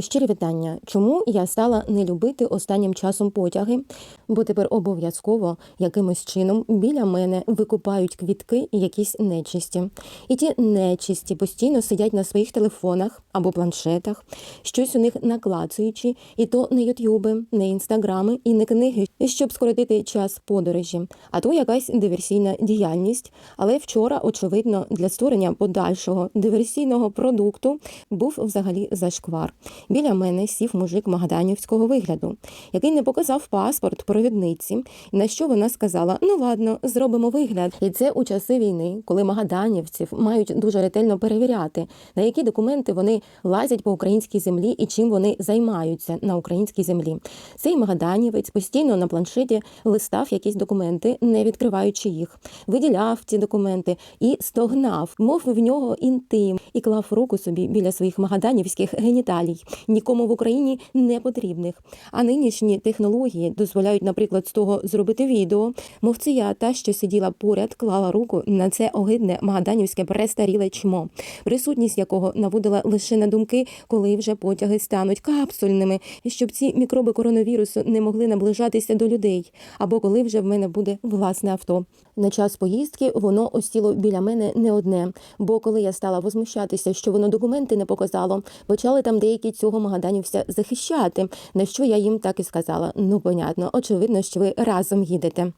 Щирі вітання. Чому я стала не любити останнім часом потяги? Бо тепер обов'язково якимось чином біля мене викупають квітки якісь нечисті. І ті нечисті постійно сидять на своїх телефонах або планшетах, щось у них наклацуючи, і то не ютюби, не інстаграми і не книги, щоб скоротити час подорожі, а то якась диверсійна діяльність. Але вчора, очевидно, для створення подальшого диверсійного продукту був взагалі зашквар. Біля мене сів мужик магаданівського вигляду, який не показав паспорт провідниці, на що вона сказала: ну ладно, зробимо вигляд. І це у часи війни, коли магаданівців мають дуже ретельно перевіряти, на які документи вони лазять по українській землі і чим вони займаються на українській землі. Цей магаданівець постійно на планшеті листав якісь документи, не відкриваючи їх, виділяв ці документи і стогнав, мов в нього інтим, і клав руку собі біля своїх магаданівських геніталій, нікому в Україні не потрібних. А нинішні технології дозволяють, наприклад, з того зробити відео. Мовція та, що сиділа поряд, клала руку на це огидне магаданівське престаріле чмо, присутність якого наводила лише на думки, коли вже потяги стануть капсульними, щоб ці мікроби коронавірусу не могли наближатися до людей, або коли вже в мене буде власне авто. На час поїздки воно осіло біля мене не одне. Бо коли я стала возмущатися, що воно документи не показало, почали там деякі цього магаданівця захищати. На що я їм так і сказала: ну понятно, очевидно, що ви разом їдете.